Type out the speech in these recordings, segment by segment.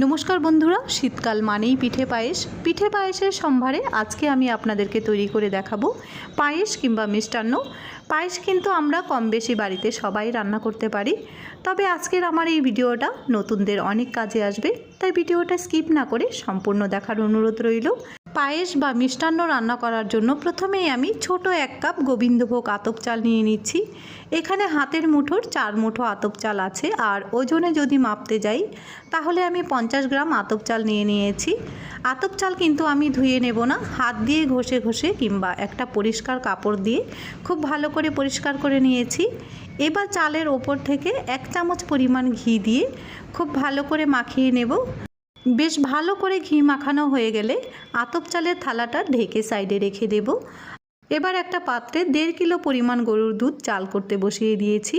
নমস্কার বন্ধুরা, শীতকাল মানেই পিঠে পায়েস। পিঠে পায়েসের সম্ভারে আজকে আমি আপনাদেরকে তৈরি করে দেখাবো পায়েস কিংবা মিষ্টান্ন। পায়েস কিন্তু আমরা কম বেশি বাড়িতে সবাই রান্না করতে পারি। তবে আজকের আমার এই ভিডিওটা নতুনদের অনেক কাজে আসবে, তাই ভিডিওটা স্কিপ না করে সম্পূর্ণ দেখার অনুরোধ রইল। পায়েস বা মিষ্টান্ন রান্না করার জন্য প্রথমেই আমি ছোট এক কাপ গোবিন্দভোগ আতপ চাল নিয়ে নিচ্ছি। এখানে হাতের মুঠোর চার মুঠো আতপ চাল আছে আর ওজনে যদি মাপতে যাই, তাহলে আমি পঞ্চাশ গ্রাম আতপ চাল নিয়ে নিয়েছি। আতপ চাল কিন্তু আমি ধুয়ে নেব না, হাত দিয়ে ঘষে ঘষে কিংবা একটা পরিষ্কার কাপড় দিয়ে খুব ভালো করে পরিষ্কার করে নিয়েছি। এবার চালের ওপর থেকে এক চামচ পরিমাণ ঘি দিয়ে খুব ভালো করে মাখিয়ে নেব। বেশ ভালো করে ঘি মাখানো হয়ে গেলে আতপ চালের থালাটা ঢেকে সাইডে রেখে দেব। এবার একটা পাত্রে দেড় কিলো পরিমাণ গরুর দুধ চাল করতে বসিয়ে দিয়েছি।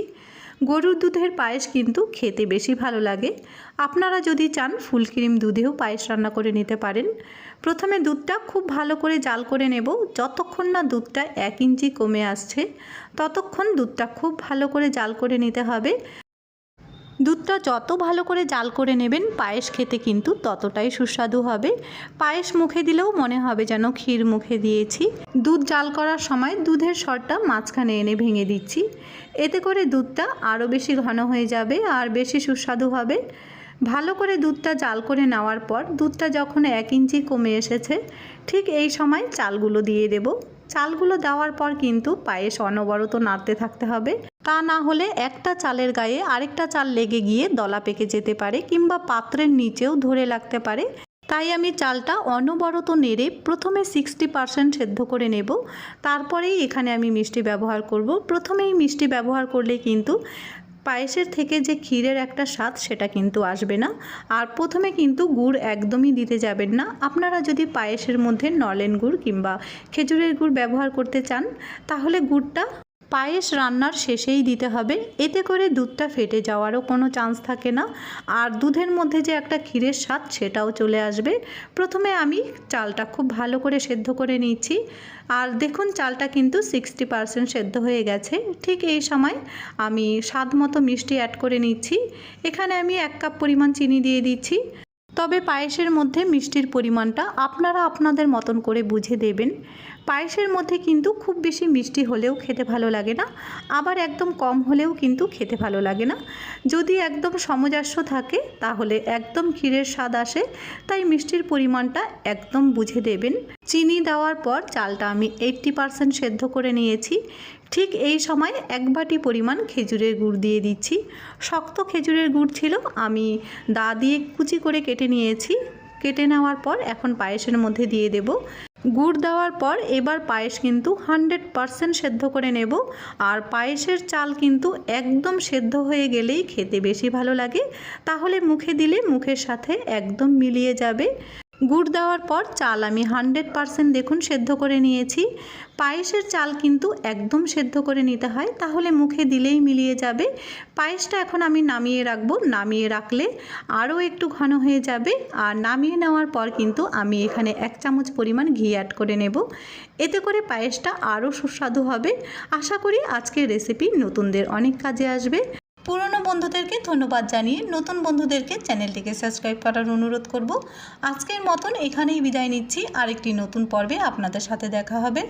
গরুর দুধের পায়েস কিন্তু খেতে বেশি ভালো লাগে। আপনারা যদি চান ফুল ক্রিম দুধেও পায়েস রান্না করে নিতে পারেন। প্রথমে দুধটা খুব ভালো করে জাল করে নেব। যতক্ষণ না দুধটা এক ইঞ্চি কমে আসছে, ততক্ষণ দুধটা খুব ভালো করে জাল করে নিতে হবে। দুধটা যত ভালো করে জাল করে নেবেন, পায়েস খেতে কিন্তু ততটাই সুস্বাদু হবে। পায়েস মুখে দিলেও মনে হবে যেন ক্ষীর মুখে দিয়েছি। দুধ জাল করার সময় দুধের সরটা মাঝখানে এনে ভেঙে দিচ্ছি। এতে করে দুধটা আরও বেশি ঘন হয়ে যাবে আর বেশি সুস্বাদু হবে। ভালো করে দুধটা জাল করে নেওয়ার পর দুধটা যখন এক ইঞ্চি কমে এসেছে, ঠিক এই সময় চালগুলো দিয়ে দেব। চালগুলো দেওয়ার পর কিন্তু পায়েস অনবরত নাড়তে থাকতে হবে। তা না হলে একটা চালের গায়ে আরেকটা চাল লেগে গিয়ে দলা পেকে যেতে পারে কিংবা পাত্রের নিচেও ধরে লাগতে পারে। তাই আমি চালটা অনবরত নেড়ে প্রথমে সিক্সটি পারসেন্ট সেদ্ধ করে নেব। তারপরেই এখানে আমি মিষ্টি ব্যবহার করব। প্রথমেই মিষ্টি ব্যবহার করলে কিন্তু পায়েসের থেকে যে ক্ষীরের একটা স্বাদ সেটা কিন্তু আসবে না। আর প্রথমে কিন্তু গুড় একদমই দিতে যাবেন না। আপনারা যদি পায়েসের মধ্যে নলেন গুড় কিংবা খেজুরের গুড় ব্যবহার করতে চান, তাহলে গুড়টা পায়েস রান্নার শেষেই দিতে হবে। এতে করে দুধটা ফেটে যাওয়ারও কোনো চান্স থাকে না। আর দুধের মধ্যে যে একটা ক্ষীরের স্বাদ সেটাও চলে আসবে। প্রথমে আমি চালটা খুব ভালো করে সেদ্ধ করে নিচ্ছি। আর দেখুন চালটা কিন্তু সিক্সটি পারসেন্ট সেদ্ধ হয়ে গেছে। ঠিক এই সময় আমি স্বাদ মতো মিষ্টি অ্যাড করে নিচ্ছি। এখানে আমি এক কাপ পরিমাণ চিনি দিয়ে দিচ্ছি। তবে পায়েসের মধ্যে মিষ্টির পরিমাণটা আপনারা আপনাদের মতন করে বুঝে দেবেন। পায়েসের মধ্যে কিন্তু খুব বেশি মিষ্টি হলেও খেতে ভালো লাগে না, আবার একদম কম হলেও কিন্তু খেতে ভালো লাগে না। যদি একদম সমজাস্য থাকে, তাহলে একদম ক্ষীরের স্বাদ আসে, তাই মিষ্টির পরিমাণটা একদম বুঝে দেবেন। চিনি দেওয়ার পর চালটা আমি এইট্টি পারসেন্ট সেদ্ধ করে নিয়েছি। ঠিক এই সময় এক বাটি পরিমাণ খেজুরের গুড় দিয়ে দিচ্ছি। শক্ত খেজুরের গুড় ছিল, আমি দা দিয়ে কুচি করে কেটে নিয়েছি। কেটে নেওয়ার পর এখন পায়েসের মধ্যে দিয়ে দেব। গুড় দেওয়ার পর এবার পায়েস কিন্তু হানড্রেড পারসেন্ট সেদ্ধ করে নেব। আর পায়েসের চাল কিন্তু একদম সেদ্ধ হয়ে গেলেই খেতে বেশি ভালো লাগে। তাহলে মুখে দিলে মুখের সাথে একদম মিলিয়ে যাবে। গুড় দেওয়ার পর চাল আমি হানড্রেড পারসেন্ট দেখুন সেদ্ধ করে নিয়েছি। পায়েসের চাল কিন্তু একদম সেদ্ধ করে নিতে হয়, তাহলে মুখে দিলেই মিলিয়ে যাবে। পায়েসটা এখন আমি নামিয়ে রাখব, নামিয়ে রাখলে আরও একটু ঘন হয়ে যাবে আর নামিয়ে নেওয়ার পর কিন্তু আমি এখানে এক চামচ পরিমাণ ঘি অ্যাড করে নেব। এতে করে পায়েসটা আরও সুস্বাদু হবে। আশা করি আজকের রেসিপি নতুনদের অনেক কাজে আসবে। বন্ধুদেরকে ধন্যবাদ জানিয়ে নতুন বন্ধুদেরকে চ্যানেলটিকে সাবস্ক্রাইব করার অনুরোধ করব। আজকের মতন এখানেই বিদায় নিচ্ছি। আরেকটি নতুন পর্বে আপনাদের সাথে দেখা হবে।